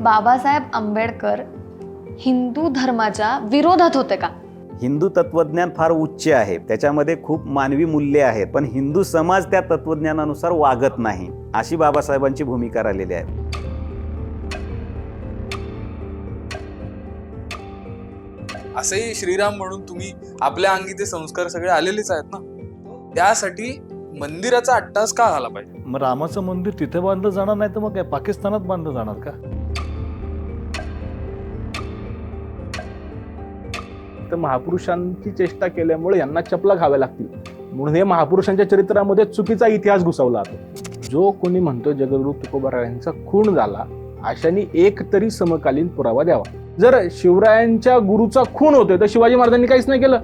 बाबासाहेब आंबेडकर हिंदू धर्माच्या विरोधात होते का? हिंदू तत्वज्ञान फार उच्च आहे. त्याच्यामध्ये खूप मानवी मूल्ये आहेत. पण हिंदू समाज त्या तत्वज्ञानानुसार वागत नाही अशी बाबासाहेबांची भूमिका राहिलेली आहे. असंही श्रीराम म्हणून तुम्ही आपल्या अंगी ते संस्कार सगळे आलेलेच आहेत ना? त्यासाठी मंदिराचा अट्टास का झाला पाहिजे? मग रामाचं मंदिर तिथे बांधलं जाणार नाही तर मग काय? पाकिस्तानात बांधलं जाणार का? तर महापुरुषांची चेष्टा केल्यामुळे यांना चपला घाव्या लागतील. म्हणून हे महापुरुषांच्या चरित्रामध्ये चुकीचा इतिहास घुसवला जातो जो कोणी म्हणतो जगद्गुरु तुकोबारायांचा खून झाला अशाने एक तरी समकालीन पुरावा द्यावा. जर शिवरायांच्या गुरुचा खून होतोय तर शिवाजी महाराजांनी काहीच नाही केलं.